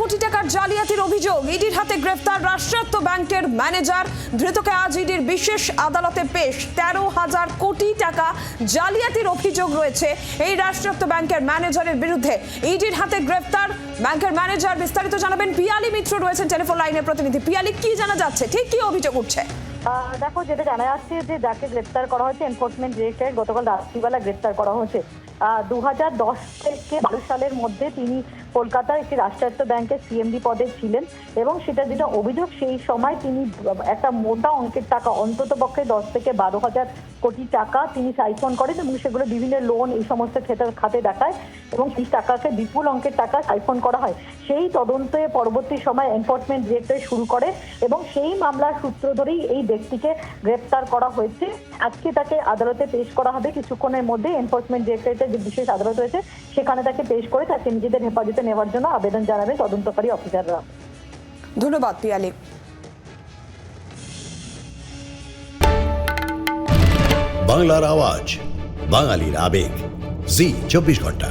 কোটি টাকার জালিয়াতির অভিযোগ। ইডির হাতে গ্রেফতার রাষ্ট্রায়ত্ত ব্যাংকের ম্যানেজার। ধৃতকে আজ ইডির বিশেষ আদালতে পেশ। তেরো হাজার কোটি টাকা জালিয়াতির অভিযোগ রয়েছে এই রাষ্ট্রায়ত্ত ব্যাংকের ম্যানেজারের বিরুদ্ধে। ইডির হাতে গ্রেফতার ব্যাংকের ম্যানেজার বিস্তারিত জানাবেন। পিয়ালি মিত্র রয়েছেন টেলিফোন লাইনের প্রতিনিধি। পিয়ালি, কি জানা যাচ্ছে? ঠিক কি অভিযোগ উঠছে? দেখো, যেটা জানা যাচ্ছে যে যাকে গ্রেপ্তার করা হয়েছে এনফোর্সমেন্ট ডিরেক্টরেট গতকাল রাত্রিবেলা গ্রেপ্তার করা হয়েছে। দু হাজার দশ থেকে বারো সালের মধ্যে তিনি কলকাতার একটি রাষ্ট্রায়ত্ত ব্যাংকের সিএমডি পদে ছিলেন এবং সেটা যেটা অভিযোগ, সেই সময় তিনি একটা মোটা অঙ্কের টাকা, অন্তত পক্ষে দশ থেকে বারো হাজার কোটি টাকা তিনি সাইফন করেন এবং সেগুলো বিভিন্ন লোন এই সমস্ত ক্ষেত্রে খাতে দেখায় এবং সেই টাকাকে বিপুল অঙ্কের টাকা সাইফন করা হয়। সেই তদন্তে পরবর্তী সময় এনফোর্সমেন্ট ডিরেক্টর শুরু করে এবং সেই মামলার সূত্র ধরেই এই ব্যক্তিকে গ্রেপ্তার করা হয়েছে। আজকে তাকে আদালতে পেশ করা হবে, কিছুক্ষণের মধ্যে এনফোর্সমেন্ট ডিরেক্টরেটের যে বিশেষ আদালত রয়েছে, সেখানে তাকে পেশ করে তাকে নিজেদের হেফাজতে নেওয়ার জন্য আবেদন জানাবেন তদন্তকারী অফিসাররা। ধন্যবাদ পিয়ালি। বাংলার আওয়াজ বাঙালির আবেগ। জি চব্বিশ ঘণ্টা।